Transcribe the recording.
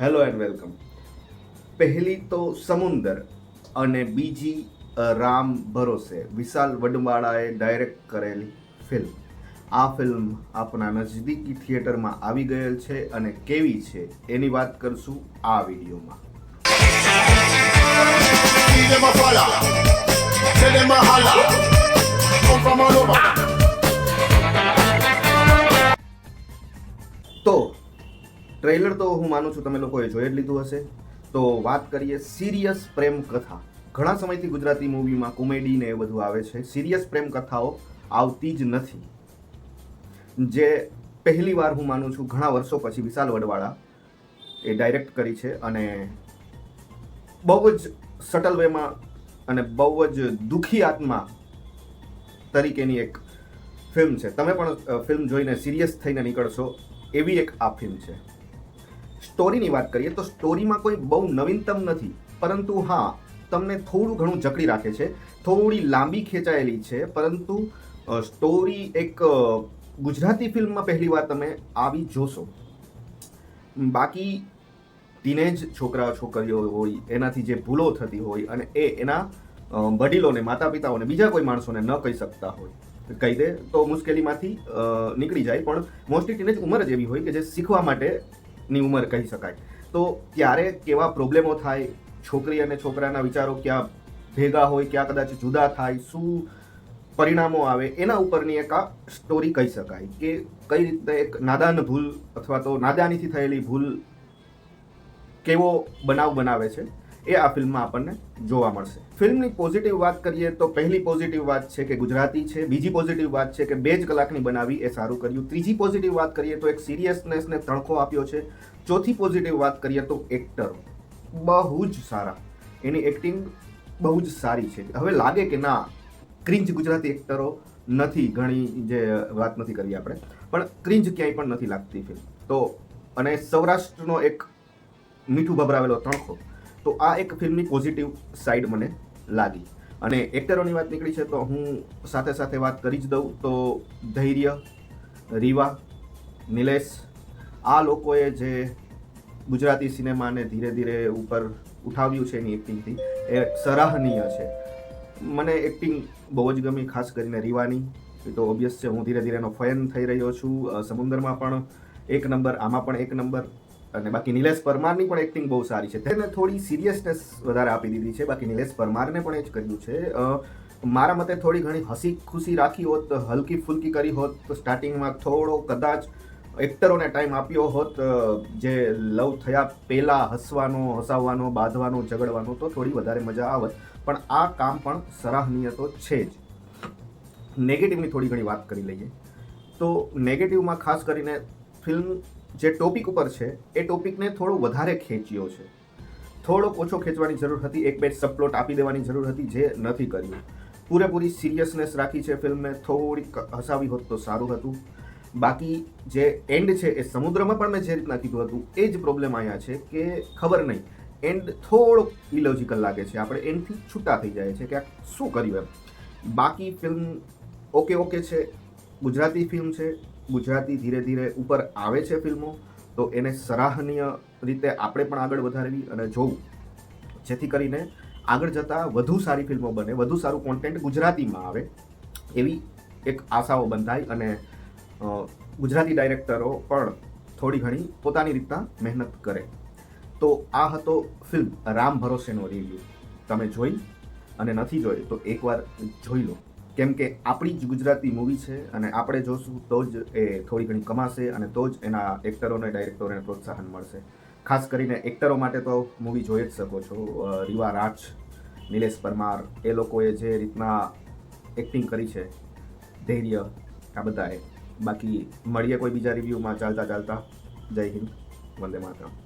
Hello and welcome પહેલી તો સમુંદર અને બીજી રામ ભરોસે. વિશાલ વડવાળાએ ડાયરેક્ટ કરેલી ફિલ્મ આ ફિલ્મ આપણા નજદીકી થિયેટરમાં આવી ગયેલ છે અને કેવી છે એની વાત કરશું આ વિડીયોમાં. ટ્રેલર તો હું માનું છું તમે લોકોએ જોઈ જ લીધું હશે. તો વાત કરીએ સિરિયસ પ્રેમ કથા. ઘણા સમયથી ગુજરાતી મૂવીમાં કોમેડી ને એ બધું આવે છે. સિરિયસ પ્રેમ કથાઓ આવતી જ નથી. જે પહેલી વાર હું માનું છું ઘણા વર્ષો પછી વિશાલ વડવાળા એ ડાયરેક્ટ કરી છે અને બહુ જ સટલ વેમાં અને બહુ જ દુઃખી આત્મા તરીકેની એક ફિલ્મ છે. તમે પણ ફિલ્મ જોઈને સિરિયસ થઈને નીકળશો એવી એક આ ફિલ્મ છે. સ્ટોરીની વાત કરીએ તો સ્ટોરીમાં કોઈ બહુ નવીનતમ નથી. પરંતુ હા, તમને થોડું ઘણું જકડી રાખે છે. થોડી લાંબી ખેંચાયેલી છે, પરંતુ સ્ટોરી એક ગુજરાતી ફિલ્મમાં પહેલી વાર તમે આવી જોશો. બાકી ટીનેજ છોકરા છોકરીઓ હોય, એનાથી જે ભૂલો થતી હોય અને એ એના વડીલોને માતા પિતાઓને બીજા કોઈ માણસોને ન કહી શકતા હોય. કહી દે તો મુશ્કેલીમાંથી નીકળી જાય. પણ મોસ્ટલી ટીનેજ ઉંમર જ એવી હોય કે જે શીખવા માટેની ઉંમર કહી શકાય. તો ત્યારે કેવા પ્રોબ્લેમો થાય? છોકરી અને છોકરાના વિચારો ક્યાં ભેગા હોય, ક્યાં કદાચ જુદા થાય, શું પરિણામો આવે? એના ઉપરની એક આ સ્ટોરી કહી શકાય કે કઈ રીતે એક નાદાન ભૂલ અથવા તો નાદાનીથી થયેલી ભૂલ કેવો બનાવ બનાવે છે? એ આ ફિલ્મમાં આપણને જોવા મળશે. ફિલ્મની પોઝિટિવ વાત કરીએ તો પહેલી પોઝિટિવ વાત છે કે ગુજરાતી છે, બીજી પોઝિટિવ વાત છે કે બે જ કલાકની બનાવી એ સારું કર્યું. ત્રીજી પોઝિટિવ વાત કરીએ તો એક સિરિયસનેસને તણખો આપ્યો છે. ચોથી પોઝિટિવ વાત કરીએ તો એક્ટર બહુ જ સારા. એની એક્ટિંગ બહુ જ સારી છે. હવે લાગે કે ના, ક્રિંજ ગુજરાતી એક્ટરો નથી ઘણી જે વાત નથી કરી આપણે, પણ ક્રિંજ ક્યાંય પણ નથી લાગતી ફિલ્મ. તો અને સૌરાષ્ટ્રનો એક મીઠું ભભરાવેલો તણખો તો આ એક ફિલ્મની પોઝિટિવ સાઈડ મને લાગી. અને એક્ટરોની વાત નીકળી છે તો હું સાથે સાથે વાત કરી જ દઉં તો ધૈર્ય, રીવા, નિલેશ, આ લોકોએ જે ગુજરાતી સિનેમાને ધીરે ધીરે ઉપર ઉઠાવ્યું છે એની એક્ટિંગથી એ સરાહનીય છે. મને એક્ટિંગ બહુ જ ગમી, ખાસ કરીને રીવાની. એ તો ઓબ્વિયસ છે, હું ધીરે ધીરે એનો ફેન થઈ રહ્યો છું. સમુદ્રમાં પણ એક નંબર, આમાં પણ એક નંબર. અને બાકી નિલેશ પરમારની પણ એક્ટિંગ બહુ સારી છે. તેને થોડી સિરિયસનેસ વધારે આપી દીધી છે. બાકી નિલેશ પરમારને પણ એ જ કર્યું છે. મારા મતે થોડી ઘણી હસી ખુશી રાખી હોત હલકી ફુલકી કરી હોત, તો સ્ટાર્ટિંગમાં થોડો કદાચ એક્ટરોને ટાઈમ આપ્યો હોત જે લવ થયા પહેલાં હસવાનો, હસાવવાનો, બાંધવાનો, ઝઘડવાનો, તો થોડી વધારે મજા આવત. પણ આ કામ પણ સરાહનીય તો છે જ. નેગેટિવની થોડી ઘણી વાત કરી લઈએ. તો નેગેટિવમાં ખાસ કરીને ફિલ્મ જે ટોપિક ઉપર છે, એ ટોપિકને થોડો વધારે ખેંચ્યો છે. થોડોક ઓછો ખેંચવાની જરૂર હતી, એક બે સબપ્લોટ આપી દેવાની જરૂર હતી જે નથી કર્યું. પૂરેપૂરી સિરિયસનેસ રાખી છે ફિલ્મને, થોડીક હસાવી હોત તો સારું હતું. બાકી જે એન્ડ છે, એ સમુદ્રમાં પણ મેં જે રીતના કીધું હતું, એ જ પ્રોબ્લેમ અહીંયા છે કે ખબર નહીં. એન્ડ થોડોક ઇલોજિકલ લાગે છે. આપણે એન્ડથી છૂટા થઈ જાય છે કે આ શું કર્યું એમ. બાકી ફિલ્મ ઓકે ઓકે છે. ગુજરાતી ફિલ્મ છે, ગુજરાતી ધીરે ધીરે ઉપર આવે છે ફિલ્મો તો એને સરાહનીય રીતે આપણે પણ આગળ વધારવી અને જોવું. જેથી કરીને આગળ જતાં વધુ સારી ફિલ્મો બને, વધુ સારું કોન્ટેન્ટ ગુજરાતીમાં આવે, એવી એક આશાઓ બંધાય અને ગુજરાતી ડાયરેક્ટરો પણ થોડી ઘણી પોતાની રીતના મહેનત કરે. તો આ હતો ફિલ્મ રામ ભરોસેનો રિવ્યૂ તમે જોઈ અને નથી જોઈ, તો એકવાર જોઈ લો. કેમ કે આપણી જ ગુજરાતી મૂવી છે અને આપણે જોશું તો જ એ થોડી ઘણી કમાશે અને તો જ એના એક્ટરોને ડાયરેક્ટરોને પ્રોત્સાહન મળશે. ખાસ કરીને એક્ટરો માટે તો મૂવી જોઈ જ શકો છો. રીવા રાજ, નિલેશ પરમાર, એ લોકોએ જે રીતના એક્ટિંગ કરી છે, ધૈર્ય, આ બધાએ. બાકી મળીએ કોઈ બીજા રિવ્યૂમાં ચાલતા ચાલતા. જય હિન્દ, વંદે માતરમ.